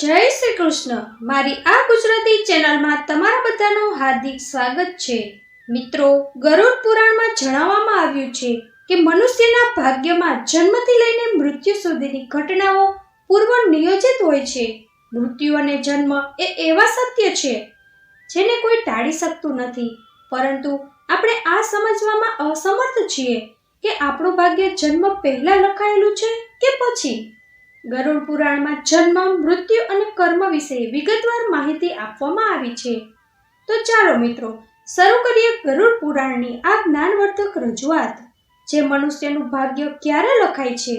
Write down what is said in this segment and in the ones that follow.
જય શ્રી કૃષ્ણ. મારી આ ગુજરાતી ચેનલમાં તમારા બધાનું હાર્દિક સ્વાગત છે. મિત્રો, ગરુડ પુરાણમાં જણાવવામાં આવ્યું છે કે મનુષ્યના ભાગ્યમાં જન્મથી લઈને મૃત્યુ સુધીની ઘટનાઓ પૂર્વ નિયોજિત હોય છે. મૃત્યુ અને જન્મ એ એવા સત્ય છે જેને કોઈ ટાળી શકતું નથી. પરંતુ આપણે આ સમજવામાં અસમર્થ છીએ કે આપણું ભાગ્ય જન્મ પહેલા લખાયેલું છે કે પછી? ગરુડ પુરાણમાં જન્મ, મૃત્યુ અને કર્મ વિશે વિગતવાર માહિતી આપવામાં આવી છે. તો ચાલો મિત્રો, શરૂ કરીએ ગરુડ પુરાણની આ જ્ઞાનવર્ધક રજૂઆત, જે મનુષ્યનું ભાગ્ય ક્યારે લખાય છે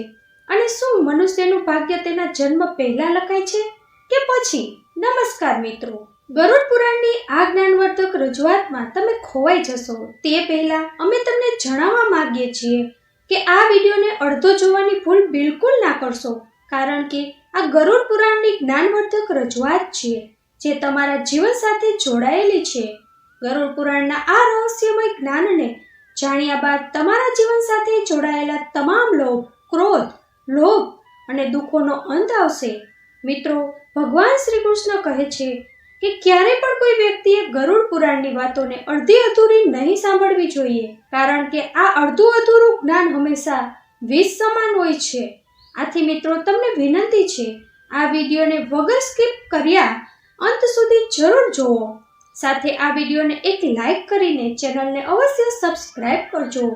અને શું મનુષ્યનું ભાગ્ય તેના જન્મ પહેલા લખાય છે કે પછી? નમસ્કાર મિત્રો, ગરુડ પુરાણની આ જ્ઞાનવર્ધક રજૂઆતમાં તમે ખોવાઈ જશો. તે પહેલા અમે તમને જણાવવા માંગીએ છીએ કે આ વિડીયોને અડધો જોવાની ભૂલ બિલકુલ ના કરશો. કારણ કે આ ગરુડ પુરાણની જ્ઞાનવર્ધક રજૂઆત છે, જે તમારા જીવન સાથે જોડાયેલી છે. ગરુડ પુરાણના આ રહસ્યમય જ્ઞાનને જાણ્યા બાદ તમારા જીવન સાથે જોડાયેલા તમામ લોભ, ક્રોધ, લોભ અને દુઃખોનો અંત આવશે. મિત્રો, ભગવાન શ્રી કૃષ્ણ કહે છે કે ક્યારે પણ કોઈ વ્યક્તિએ ગરુડ પુરાણની વાતોને અડધી અધૂરી નહીં સાંભળવી જોઈએ, કારણ કે આ અડધું અધૂરું જ્ઞાન હંમેશા વિષ સમાન હોય છે. આથી મિત્રો, તમને વિનંતી છે, આ વિડીયોને વગર સ્કીપ કર્યા અંત સુધી જરૂર જુઓ સાથે આ વિડીયોને એક લાઈક કરીને ચેનલને અવશ્ય સબસ્ક્રાઇબ કરજો.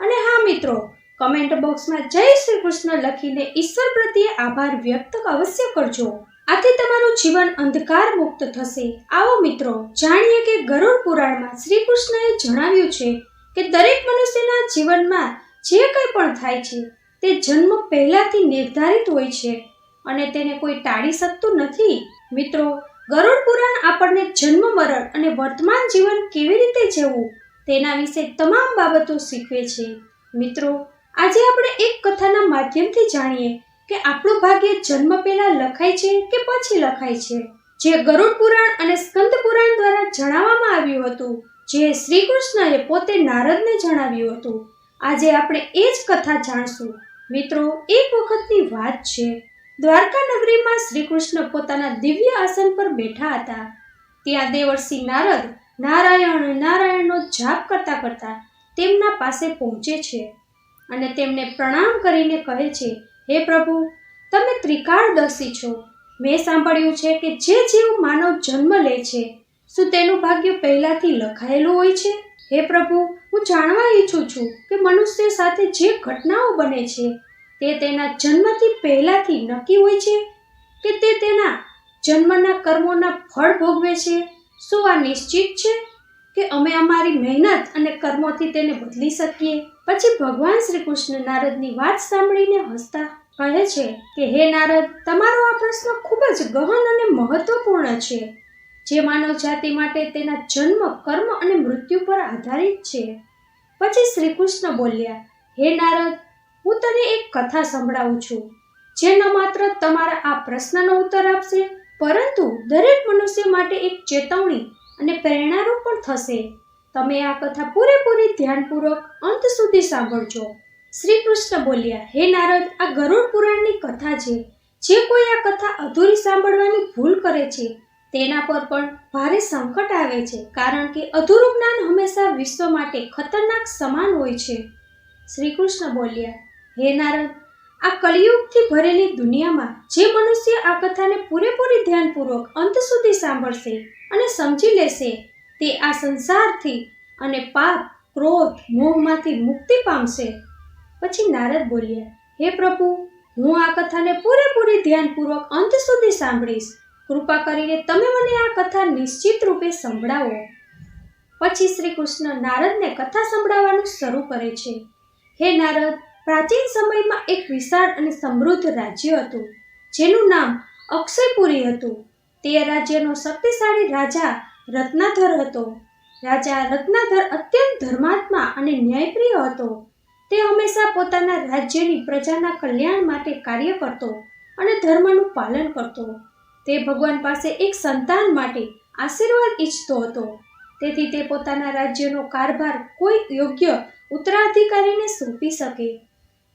અને હા મિત્રો, કમેન્ટ બોક્સમાં જય શ્રી કૃષ્ણ લખીને ઈશ્વર પ્રત્યે આભાર વ્યક્ત અવશ્ય કરજો. આથી તમારું જીવન અંધકાર મુક્ત થશે. આવો મિત્રો, જાણીએ કે ગરુડ પુરાણમાં શ્રી કૃષ્ણએ જણાવ્યું છે કે દરેક મનુષ્યના જીવનમાં જે કંઈ પણ થાય છે તે જન્મ પહેલાથી નિર્ધારિત હોય છે અને તેને કોઈ ટાળી શકતું નથી. મિત્રો, ગરુડ પુરાણ આપણને જન્મ, મરણ અને વર્તમાન જીવન કેવી રીતે જવું તેના વિશે તમામ બાબતો શીખવે છે. મિત્રો, આજે આપણે એક કથાના માધ્યમથી જાણીએ કે આપણું ભાગ્ય જન્મ પહેલા લખાય છે કે પછી લખાય છે. જે ગરુડ પુરાણ અને સ્કંદ પુરાણ દ્વારા જણાવવામાં આવ્યું હતું, જે શ્રી કૃષ્ણએ પોતે નારદને જણાવ્યું હતું. આજે આપણે એ જ કથા જાણશું. મિત્રો, એક વખતની વાત છે. દ્વારકા નગરીમાં શ્રી કૃષ્ણ પોતાના દિવ્ય આસન પર બેઠા હતા. ત્યાં દેવર્ષિ નારદ નારાયણ નારાયણનો જાપ કરતા કરતા તેમના પાસે પહોંચે છે અને તેમને પ્રણામ કરીને કહે છે, હે પ્રભુ, તમે ત્રિકાળદર્શી છો. મેં સાંભળ્યું છે કે જે જીવ માનવ જન્મ લે છે, શું તેનું ભાગ્ય પહેલાંથી લખાયેલું હોય છે? હે પ્રભુ, હું જાણવા ઈચ્છું છું કે મનુષ્ય સાથે જે ઘટનાઓ બને છે, તે તેના જન્મથી પહેલાથી નક્કી હોય છે? કે તે તેના જન્મના કર્મોના ફળ ભોગવે છે? શું આ નિશ્ચિત છે કે અમે અમારી મહેનત અને કર્મોથી તેને બદલી શકીએ? પછી ભગવાન શ્રી કૃષ્ણ નારદની વાત સાંભળીને હસતા કહે છે કે, હે નારદ, તમારો આ પ્રશ્ન ખૂબ જ ગહન અને મહત્વપૂર્ણ છે. જે માનવ જાતિ માટે તેના જન્મ, કર્મ અને મૃત્યુ પર આધારિત છે. પછી શ્રી કૃષ્ણ બોલ્યા, હે નારદ, હું તને એક કથા સંભળાવું છું જે ન માત્ર તમારા આ પ્રશ્નનો ઉત્તર આપશે, પરંતુ દરેક મનુષ્ય માટે એક ચેતવણી અને પ્રેરણારૂપ પણ થશે. તમે આ કથા પૂરેપૂરી ધ્યાનપૂર્વક અંત સુધી સાંભળજો. શ્રી કૃષ્ણ બોલ્યા, હે નારદ, આ ગરુડ પુરાણની કથા છે. જે કોઈ આ કથા અધૂરી સાંભળવાની ભૂલ કરે છે તેના પર પણ ભારે સંકટ આવે છે, કારણ કે અધૂરું જ્ઞાન હંમેશા વિશ્વ માટે ખતરનાક સમાન હોય છે. શ્રી કૃષ્ણ બોલ્યા, હે નારદ, આ કલિયુગથી ભરેલી દુનિયામાં જે મનુષ્ય આ કથાને પૂરેપૂરી ધ્યાનપૂર્વક અંત સુધી સાંભળશે અને સમજી લેશે, તે આ સંસારથી અને પાપ, ક્રોધ, મોહમાંથી મુક્તિ પામશે. પછી નારદ બોલ્યા, હે પ્રભુ, હું આ કથાને પૂરેપૂરી ધ્યાનપૂર્વક અંત સુધી સાંભળીશ કૃપા કરીને તમે મને આ કથા નિશ્ચિત રૂપે સંભળાવો. પછી શ્રી કૃષ્ણ નારદને કથા સંભળાવવાનું શરૂ કરે છે. હે નારદ, પ્રાચીન સમયમાં એક વિશાળ અને સમૃદ્ધ રાજ્ય હતું, જેનું નામ અક્ષયપુરી હતું. તે રાજ્યનો શક્તિશાળી રાજા રત્નાધર હતો. રાજા રત્નાધર અત્યંત ધર્માત્મા અને ન્યાયપ્રિય હતો. તે હંમેશા પોતાના રાજ્યની પ્રજાના કલ્યાણ માટે કાર્ય કરતો અને ધર્મનું પાલન કરતો. તે ભગવાન પાસે એક સંતાન માટે આશીર્વાદ ઈચ્છતો હતો. તેથી તે પોતાના રાજ્યનો કારભાર કોઈ યોગ્ય ઉત્તરાધિકારીને સોંપી શકે.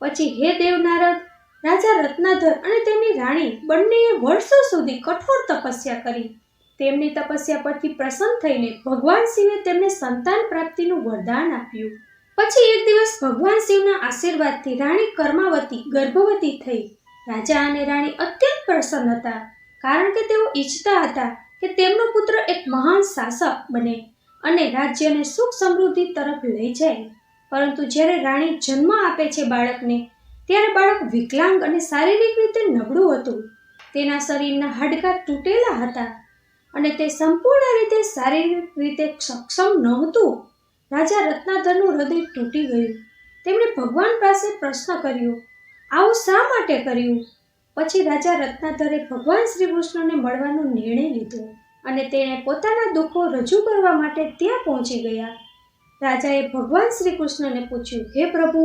પછી હે દેવનારદ, રાજા રત્નાધર અને તેમની રાણી બંનેએ વર્ષો સુધી કઠોર તપસ્યા કરી. તેમની તપસ્યા પરથી પ્રસન્ન થઈને ભગવાન શિવે તેમને સંતાન પ્રાપ્તિનું વરદાન આપ્યું. પછી એક દિવસ ભગવાન શિવના આશીર્વાદથી રાણી કર્માવતી ગર્ભવતી થઈ. રાજા અને રાણી અત્યંત પ્રસન્ન હતા. કારણ કે તેઓ ઈચ્છતા હતા કે તેમનો પુત્ર એક મહાન શાસક બને અને રાજ્યને સુખ સમૃદ્ધિ તરફ લઈ જાય. પરંતુ જ્યારે રાણી જન્મ આપે છે બાળકને, ત્યારે બાળક વિકલાંગ અને શારીરિક રીતે નબળું હતું. તેના શરીરના હાડકાં તૂટેલા હતા અને તે સંપૂર્ણ રીતે શારીરિક રીતે સક્ષમ નહોતું. રાજા રત્નાધરનું હૃદય તૂટી ગયું. તેમણે ભગવાન પાસે પ્રશ્ન કર્યો, આવું શા માટે કર્યું? પછી રાજા રત્નાધરે ભગવાન શ્રી કૃષ્ણને મળવાનો નિર્ણય લીધો અને તેણે પોતાના દુઃખો રજૂ કરવા માટે ત્યાં પહોંચી ગયા. રાજાએ ભગવાન શ્રી કૃષ્ણને પૂછ્યું, હે પ્રભુ,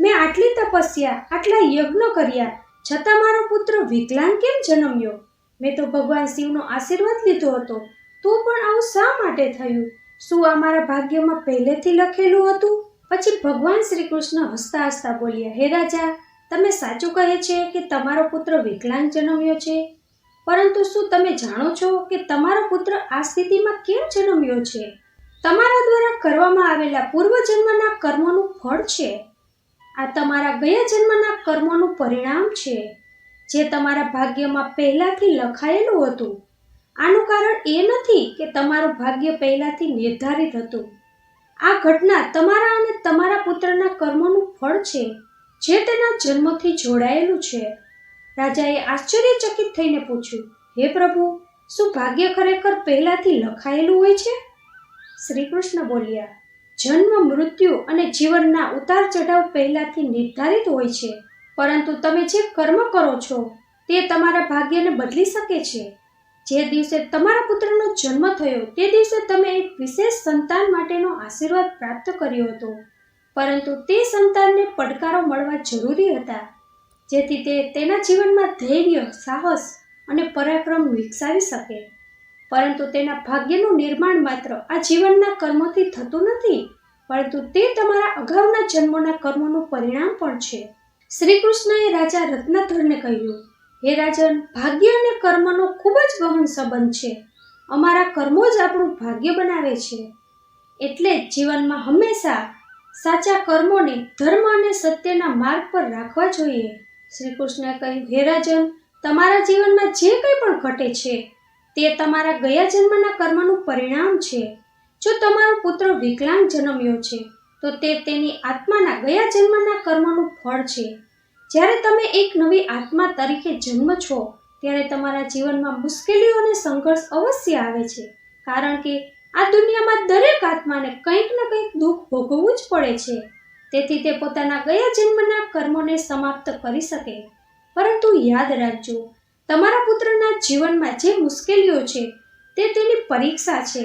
મેં આટલી તપસ્યા, આટલા યજ્ઞ કર્યા, છતાં મારો પુત્ર વિકલાંગ કેમ જન્મ્યો? મેં તો ભગવાન શિવનો આશીર્વાદ લીધો હતો. તો પણ આવું શા માટે થયું? શું આ મારા ભાગ્યમાં પહેલેથી લખેલું હતું? પછી ભગવાન શ્રી કૃષ્ણ હસતા હસતા બોલ્યા, હે રાજા તમે સાચું કહે છે કે તમારો પુત્ર વિકલાંગ જન્મ્યો છે? પરંતુ શું તમે જાણો છો કે તમારો પુત્ર આ સ્થિતિમાં કેમ જન્મ્યો છે? તમારા દ્વારા કરવામાં આવેલા પૂર્વજન્મના કર્મોનું ફળ છે? આ તમારા ગયા જન્મના કર્મોનું પરિણામ છે, જે તમારા ભાગ્યમાં પહેલાથી લખાયેલું હતું. આનું કારણ એ નથી કે તમારું ભાગ્ય પહેલાથી નિર્ધારિત હતું. આ ઘટના તમારા અને તમારા પુત્રના કર્મોનું ફળ છે. જે તેના જન્મથી જોડાયેલું છે. રાજાએ આશ્ચર્યચકિત થઈને પૂછ્યું, હે પ્રભુ, શું ભાગ્ય ખરેખર પહેલાથી લખાયેલું હોય છે? શ્રી કૃષ્ણ બોલ્યા, જન્મ, મૃત્યુ અને જીવનના ઉતાર ચઢાવ પહેલાથી નિર્ધારિત હોય છે, પરંતુ તમે જે કર્મ કરો છો, તે તમારા ભાગ્યને બદલી શકે છે. જે દિવસે તમારા પુત્રનો જન્મ થયો, તે દિવસે તમે એક વિશેષ સંતાન માટેનો આશીર્વાદ પ્રાપ્ત કર્યો હતો. પરંતુ તે સંતાનને પડકારો મળવા જરૂરી હતા, જેથી તે તેના જીવનમાં ધૈર્ય, સાહસ અને પરાક્રમ વિકસાવી શકે. પરંતુ તેના ભાગ્યનું નિર્માણ માત્ર આ જીવનના કર્મોથી થતું નથી, પરંતુ તે તમારા અગાઉના જન્મોના કર્મોનું પરિણામ પણ છે. શ્રી કૃષ્ણએ રાજા રત્નાધરને કહ્યું, હે રાજન, ભાગ્ય અને કર્મનો ખૂબ જ ગહન સંબંધ છે. અમારા કર્મો જ આપણું ભાગ્ય બનાવે છે. એટલે જીવનમાં હંમેશા સાચા કર્મોને ધર્મ અને સત્યના માર્ગ પર રાખવા જોઈએ. શ્રી કૃષ્ણએ કહ્યું, હે રાજન, તમારા જીવનમાં જે કંઈ પણ ઘટે છે, તે તમારા ગયા જન્મના કર્મનું પરિણામ છે. જો તમારો પુત્ર વિકલાંગ જન્મ્યો છે, તો તે તેની આત્માના ગયા જન્મના કર્મનું ફળ છે. જ્યારે તમે એક નવી આત્મા તરીકે જન્મ છો, ત્યારે તમારા જીવનમાં મુશ્કેલીઓ અને સંઘર્ષ અવશ્ય આવે છે, કારણ કે આ દુનિયામાં દરેક આત્માને કંઈક ને કંઈક દુઃખ ભોગવવું જ પડે છે. તેથી તે પોતાના ગયા જન્મના કર્મોને સમાપ્ત કરી શકે. પરંતુ યાદ રાખજો, તમારા પુત્રના જીવનમાં જે મુશ્કેલીઓ છે, તે તેની પરીક્ષા છે.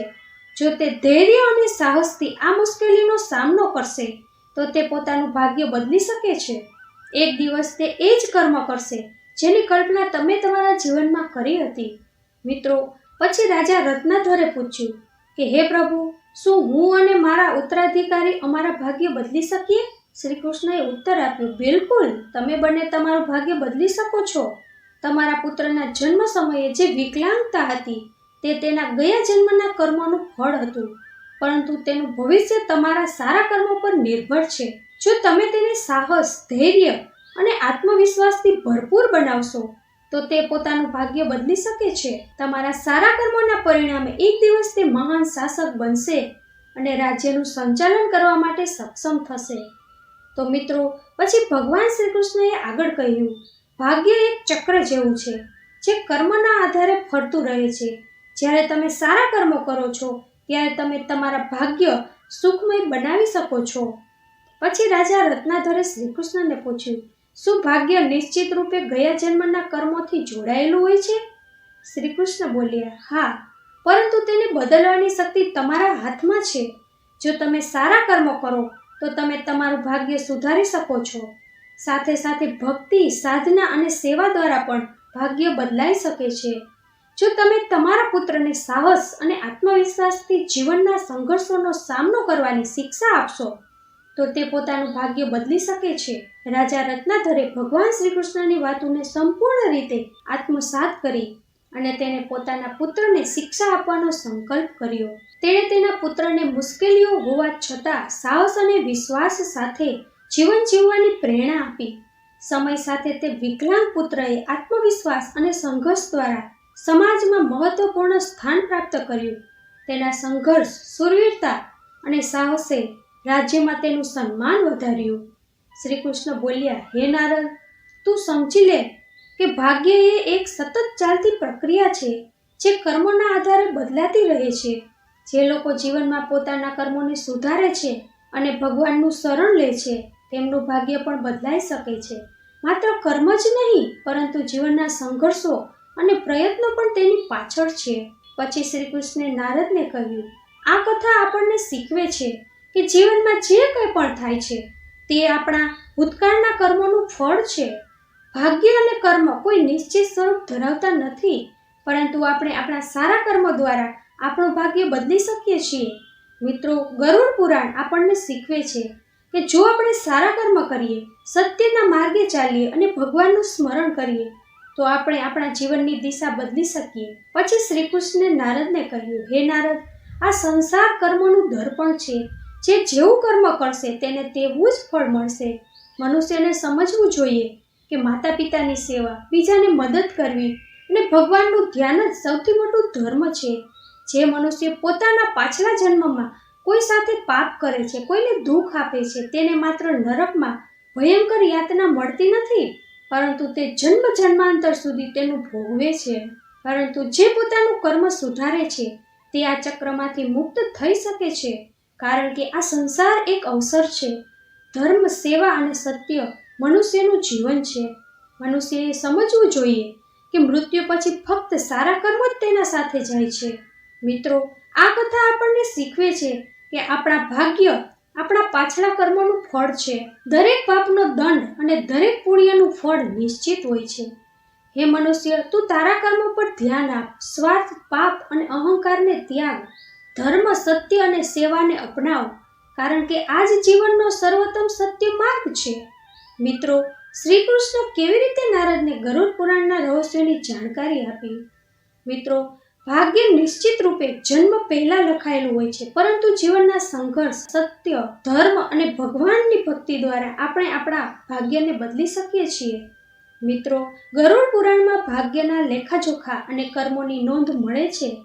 જો તે ધૈર્ય અને સાહસથી આ મુશ્કેલીનો સામનો કરશે, તો તે પોતાનું ભાગ્ય બદલી શકે છે. એક દિવસ તે એ જ કર્મ કરશે, જેની કલ્પના તમે તમારા જીવનમાં કરી હતી. મિત્રો, પછી રાજા રત્નાધરે પૂછ્યું કે હે પ્રભુ, શું હું અને મારા ઉત્તરાધિકારી અમારા ભાગ્ય બદલી શકીએ? શ્રી કૃષ્ણએ ઉત્તર આપ્યો, બિલકુલ, તમે બંને તમારું ભાગ્ય બદલી શકો છો. તમારા પુત્રના જન્મ સમયે જે વિકલાંગતા હતી, તે તેના ગયા જન્મના કર્મનું ફળ હતું. પરંતુ તેનું ભવિષ્ય તમારા સારા કર્મો પર નિર્ભર છે. જો તમે તેને સાહસ, ધૈર્ય અને આત્મવિશ્વાસથી ભરપૂર બનાવશો તો તે પોતાનું ભાગ્ય બદલી શકે છે? તમારા સારા કર્મોના પરિણામે એક દિવસ તે મહાન શાસક બનશે અને રાજ્યનું સંચાલન કરવા માટે સક્ષમ થશે. તો મિત્રો, પછી ભગવાન શ્રી કૃષ્ણએ આગળ કહ્યું, ભાગ્ય એક ચક્ર જેવું છે, જે કર્મના આધારે ફરતું રહે છે. જ્યારે તમે સારા કર્મો કરો છો, ત્યારે તમે તમારા ભાગ્ય સુખમય બનાવી શકો છો. પછી રાજા રત્નાધરે શ્રી કૃષ્ણને પૂછ્યું શું ભાગ્ય નિશ્ચિત રૂપે ગયા જન્મના કર્મોથી જોડાયેલું હોય છે? શ્રી કૃષ્ણ બોલ્યા, હા, પરંતુ તેને બદલવાની શક્તિ તમારા હાથમાં છે. જો તમે સારા કર્મો કરો, તો તમે તમારું ભાગ્ય સુધારી શકો છો. સાથે સાથે ભક્તિ, સાધના અને સેવા દ્વારા પણ ભાગ્ય બદલાઈ શકે છે. જો તમે તમારા પુત્રને સાહસ અને આત્મવિશ્વાસથી જીવનના સંઘર્ષોનો સામનો કરવાની શિક્ષા આપશો તો તે પોતાનું ભાગ્ય બદલી શકે છે? રાજા રત્નાધરે ભગવાન શ્રી કૃષ્ણની વાતોને સંપૂર્ણ રીતે આત્મસાત કરી અને તેને પોતાના પુત્રને શિક્ષા આપવાનો સંકલ્પ કર્યો. તેણે તેના પુત્રને મુશ્કેલીઓ હોવા છતાં સાહસ અને વિશ્વાસ સાથે જીવન જીવવાની પ્રેરણા આપી. સમય સાથે તે વિકલાંગ પુત્રએ આત્મવિશ્વાસ અને સંઘર્ષ દ્વારા સમાજમાં મહત્વપૂર્ણ સ્થાન પ્રાપ્ત કર્યું. તેના સંઘર્ષ, સુરવીરતા અને સાહસે રાજ્યમાં તેનું સન્માન વધાર્યું. શ્રી કૃષ્ણ બોલ્યા, હે નારદ, તું સમજી લે કે ભાગ્ય એ એક સતત ચાલતી પ્રક્રિયા છે જે કર્મોના આધારે બદલાતી રહે છે. જે લોકો જીવનમાં પોતાના કર્મોને સુધારે છે અને ભગવાનનું શરણ લે છે, તેમનું ભાગ્ય પણ બદલાઈ શકે છે. માત્ર કર્મ જ નહીં, પરંતુ જીવનના સંઘર્ષો અને પ્રયત્નો પણ તેની પાછળ છે. પછી શ્રી કૃષ્ણે નારદને કહ્યું, આ કથા આપણને શીખવે છે. કે જીવનમાં જે કંઈ પણ થાય છે, તે આપણા ભૂતકાળના કર્મોનું ફળ છે. ભાગ્ય અને કર્મ કોઈ નિશ્ચિત સ્વરૂપ ધરાવતા નથી, પરંતુ આપણે આપણા સારા કર્મ દ્વારા આપણું ભાગ્ય બદલી શકીએ છીએ. મિત્રો, ગરુડ પુરાણ આપણને શીખવે છે કે જો આપણે સારા કર્મ કરીએ, સત્યના માર્ગે ચાલીએ અને ભગવાનનું સ્મરણ કરીએ, તો આપણે આપણા જીવનની દિશા બદલી શકીએ. પછી શ્રી કૃષ્ણે નારદને કહ્યું, હે નારદ, આ સંસાર કર્મનું દર્પણ છે. જે જેવું કર્મ કરશે તેને તેવું જ ફળ મળશે. મનુષ્યને સમજવું જોઈએ કે માતા પિતાની સેવા બીજાને મદદ કરવી અને ભગવાનનું ધ્યાન જ સૌથી મોટું ધર્મ છે. જે મનુષ્ય પોતાના પાછલા જન્મમાં કોઈ સાથે પાપ કરે છે, કોઈને દુઃખ આપે છે, તેને માત્ર નરકમાં ભયંકર યાતના મળતી નથી, પરંતુ તે જન્મ જન્માંતર સુધી તેનું ભોગવે છે. પરંતુ જે પોતાનું કર્મ સુધારે છે, તે આ ચક્રમાંથી મુક્ત થઈ શકે છે. કારણ કે આ સંસાર એક અવસર છે. ધર્મ, સેવા અને સત્ય મનુષ્યનું જીવન છે. મનુષ્યએ સમજવું જોઈએ કે મૃત્યુ પછી ફક્ત સારા કર્મ જ તેના સાથે જાય છે. મિત્રો, આ કથા આપણને શીખવે છે કે આપણા ભાગ્ય આપણા પાછલા કર્મનું ફળ છે. દરેક પાપનો દંડ અને દરેક પુણ્યનું ફળ નિશ્ચિત હોય છે. હે મનુષ્ય, તું તારા કર્મ પર ધ્યાન આપ. સ્વાર્થ, પાપ અને અહંકારને ત્યાગ. ધર્મ સત્ય અને સેવાને અપનાવ. કારણ કે આ જ જીવનનો સર્વોત્તમ સત્ય માર્ગ છે. મિત્રો શ્રી કૃષ્ણ કેવી રીતે નારદને ગરુડ પુરાણના રહસ્યોની જાણકારી આપી? મિત્રો, ભાગ્ય નિશ્ચિત રૂપે જન્મ પહેલા લખાયેલું હોય છે, પરંતુ જીવનના સંઘર્ષ, સત્ય, ધર્મ અને ભગવાનની ભક્તિ દ્વારા આપણે આપણા ભાગ્યને બદલી શકીએ છીએ. મિત્રો, ગરુડ પુરાણમાં ભાગ્યના લેખાજોખા અને કર્મોની નોંધ મળે છે.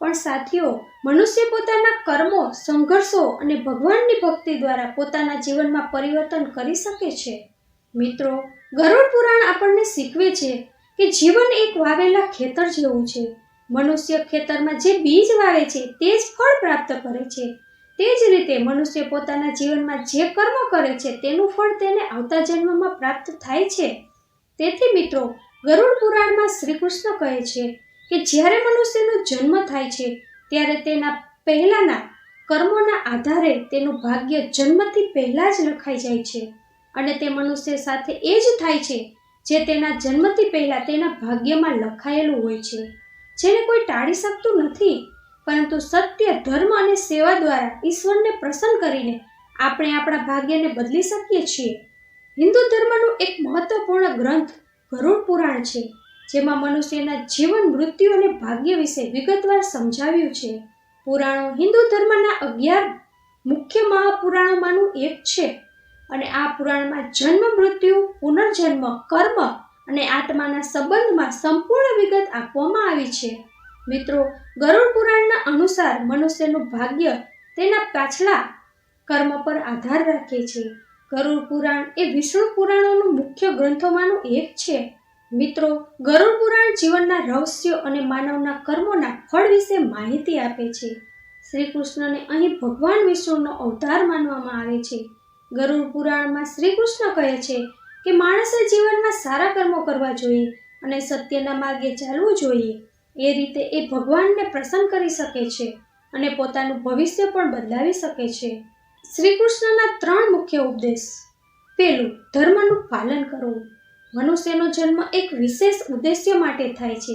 પણ સાથીઓ, મનુષ્ય પોતાના કર્મો, સંઘર્ષો અને ભગવાનની ભક્તિ દ્વારા પોતાના જીવનમાં પરિવર્તન કરી શકે છે. મિત્રો, ગરુડ પુરાણ આપણને શીખવે છે કે જીવન એક વાવેલા ખેતર જેવું છે. મનુષ્ય ખેતરમાં જે બીજ વાવે છે, તે જ ફળ પ્રાપ્ત કરે છે. તે જ રીતે મનુષ્ય પોતાના જીવનમાં જે કર્મ કરે છે, તેનું ફળ તેને આવતા જન્મમાં પ્રાપ્ત થાય છે. તેથી મિત્રો, ગરુડ પુરાણમાં શ્રી કૃષ્ણ કહે છે કે જ્યારે મનુષ્યનો જન્મ થાય છે, ત્યારે તેના પહેલાંના કર્મોના આધારે તેનું ભાગ્ય જન્મથી પહેલાં જ લખાઈ જાય છે. અને તે મનુષ્ય સાથે એ જ થાય છે, જે તેના જન્મથી પહેલાં તેના ભાગ્યમાં લખાયેલું હોય છે. જેને કોઈ ટાળી શકતું નથી, પરંતુ સત્ય, ધર્મ અને સેવા દ્વારા ઈશ્વરને પ્રસન્ન કરીને આપણે આપણા ભાગ્યને બદલી શકીએ છીએ. હિન્દુ ધર્મનું એક મહત્વપૂર્ણ ગ્રંથ ગરુડ પુરાણ છે. જેમાં મનુષ્યના જીવન, મૃત્યુ અને ભાગ્ય વિશે વિગતવાર સમજાવ્યું છે. પુરાણો હિન્દુ ધર્મના અગિયાર મુખ્ય મહાપુરાણોમાંનું એક છે અને આ પુરાણમાં જન્મ, મૃત્યુ, પુનર્જન્મ, કર્મ અને આત્માના સંબંધમાં સંપૂર્ણ વિગત આપવામાં આવી છે. મિત્રો, ગરુડ પુરાણના અનુસાર મનુષ્યનું ભાગ્ય તેના પાછલા કર્મ પર આધાર રાખે છે. ગરુડ પુરાણ એ વિષ્ણુ પુરાણોનું મુખ્ય ગ્રંથોમાંનું એક છે. મિત્રો, ગરુડ પુરાણ જીવનના રહસ્યો અને માનવના કર્મોના ફળ વિશે માહિતી આપે છે. શ્રી કૃષ્ણને અહીં ભગવાન વિષ્ણુનો અવતાર માનવામાં આવે છે. ગરુડ પુરાણમાં શ્રી કૃષ્ણ કહે છે કે માણસે જીવનમાં સારા કર્મો કરવા જોઈએ અને સત્યના માર્ગે ચાલવું જોઈએ. એ રીતે એ ભગવાનને પ્રસન્ન કરી શકે છે અને પોતાનું ભવિષ્ય પણ બદલાવી શકે છે. શ્રી કૃષ્ણના ત્રણ મુખ્ય ઉપદેશ. પેલું, ધર્મનું પાલન કરવું. મનુષ્યનો જન્મ એક વિશેષ ઉદ્દેશ્ય માટે થાય છે.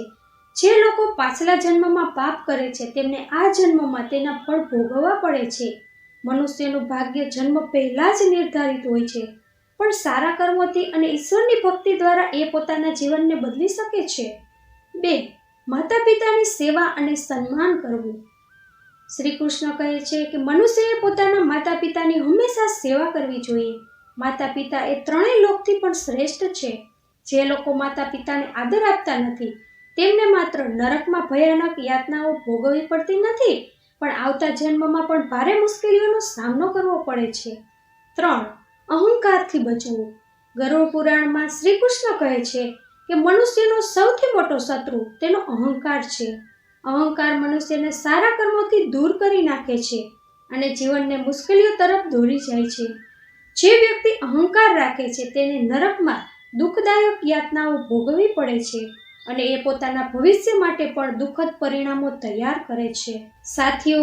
જે લોકો પાછલા જન્મમાં પાપ કરે છે, તેમને આ જન્મમાં તેના ફળ ભોગવવા પડે છે. મનુષ્યનું ભાગ્ય જન્મ પહેલાં જ નિર્ધારિત હોય છે, પણ સારા કર્મોથી અને ઈશ્વરની ભક્તિ દ્વારા એ પોતાના જીવનને બદલી શકે છે. બે માતા પિતાની સેવા અને સન્માન કરવું. શ્રી કૃષ્ણ કહે છે કે મનુષ્યએ પોતાના માતા પિતાની હંમેશા સેવા કરવી જોઈએ. માતા પિતા એ ત્રણેય લોકથી પણ શ્રેષ્ઠ છે. જે લોકો માતા પિતાને આદર આપતા નથી, તેમને માત્ર નરકમાં ભયાનક યાતનાઓ ભોગવવી પડતી નથી, પણ આવતા જન્મમાં પણ ભારે મુશ્કેલીઓનો સામનો કરવો પડે છે. ત્રણ, અહંકારથી બચવું. ગરુડ પુરાણમાં શ્રી કૃષ્ણ કહે છે કે મનુષ્યનો સૌથી મોટો શત્રુ તેનો અહંકાર છે. અહંકાર મનુષ્યને સારા કર્મોથી દૂર કરી નાખે છે અને જીવનને મુશ્કેલીઓ તરફ દોરી જાય છે. જે વ્યક્તિ અહંકાર રાખે છે તેને નરકમાં દુઃખદાયક યાતનાઓ ભોગવવી પડે છે અને એ પોતાના ભવિષ્ય માટે પણ દુઃખદ પરિણામો તૈયાર કરે છે. સાથીઓ,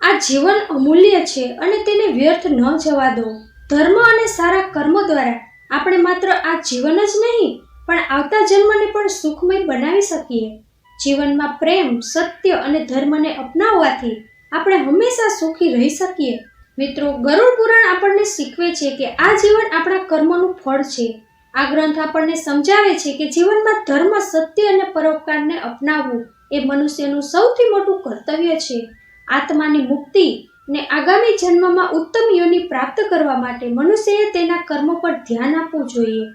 આ જીવન અમૂલ્ય છે અને તેને વ્યર્થ ન જવા દો. ધર્મ અને સારા કર્મો દ્વારા આપણે માત્ર આ જીવન જ નહીં, પણ આવતા જન્મને પણ સુખમય બનાવી શકીએ. જીવનમાં પ્રેમ, સત્ય અને ધર્મને અપનાવવાથી આપણે હંમેશા સુખી રહી શકીએ. મિત્રો, ગરુડ પુરાણ આપણને શીખવે છે કે આ જીવન આપણા કર્મનું ફળ છે. આ ગ્રંથ આપણને સમજાવે છે કે જીવનમાં ધર્મ, સત્ય અને પરોપકારને અપનાવવું એ મનુષ્યનું સૌથી મોટું કર્તવ્ય છે. આત્માની મુક્તિ ને આગામી જન્મમાં ઉત્તમ યોની પ્રાપ્ત કરવા માટે મનુષ્યએ તેના કર્મ પર ધ્યાન આપવું જોઈએ.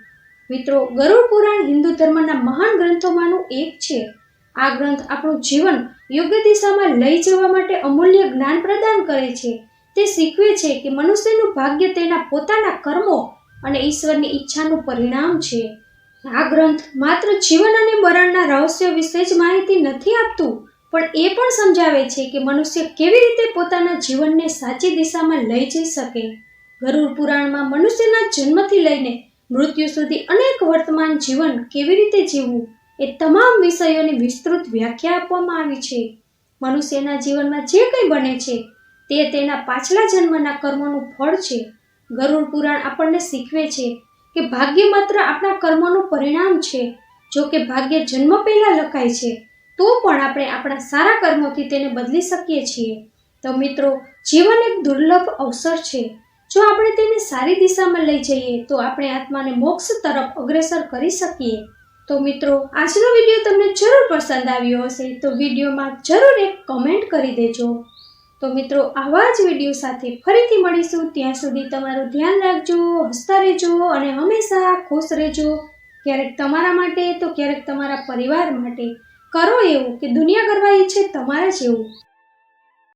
મિત્રો, ગરુડ પુરાણ હિન્દુ ધર્મના મહાન ગ્રંથોમાંનું એક છે. આ ગ્રંથ આપણું જીવન યોગ્ય દિશામાં લઈ જવા માટે અમૂલ્ય જ્ઞાન પ્રદાન કરે છે. તે શીખવે છે કે મનુષ્યનું ભાગ્ય તેના પોતાના કર્મો અને ઈશ્વરની ઈચ્છાનું પરિણામ છે. આ ગ્રંથ માત્ર જીવન અને મરણના રહસ્ય વિશે જ માહિતી નથી આપતું, પણ એ પણ સમજાવે છે કે મનુષ્ય કેવી રીતે પોતાના જીવનને સાચી દિશામાં લઈ જઈ શકે. ગરુડ પુરાણમાં મનુષ્યના જન્મથી લઈને મૃત્યુ સુધી અનેક વર્તમાન જીવન કેવી રીતે જીવવું, એ તમામ વિષયોની વિસ્તૃત વ્યાખ્યા આપવામાં આવી છે. મનુષ્યના જીવનમાં જે કંઈ બને છે તે તેના પાછલા જન્મના કર્મોનું ફળ છે. ગરુડ પુરાણ આપણને શીખવે છે કે ભાગ્ય માત્ર આપણા કર્મોનું પરિણામ છે. જો કે ભાગ્ય જન્મ પહેલાં લખાય છે, તો પણ આપણે આપણા સારા કર્મોથી તેને બદલી શકીએ છીએ. તો મિત્રો, જીવન એક દુર્લભ અવસર છે. જો આપણે તેને સારી દિશામાં લઈ જઈએ, તો આપણે આત્માને મોક્ષ તરફ અગ્રેસર કરી શકીએ. તો મિત્રો, આજનો વીડિયો તમને જરૂર પસંદ આવ્યો હશે, તો વિડીયોમાં જરૂર એક કમેન્ટ કરી દેજો. તો મિત્રો, આવા જ વીડિયો સાથે ફરીથી મળીશું. ત્યાં સુધી તમારું ધ્યાન રાખજો, હસતા રહેજો અને હંમેશા ખુશ રહેજો. ક્યારેક તમારા માટે તો ક્યારેક તમારા પરિવાર માટે. કરો એવું કે દુનિયા કરવા ઈચ્છે તમારા જેવું.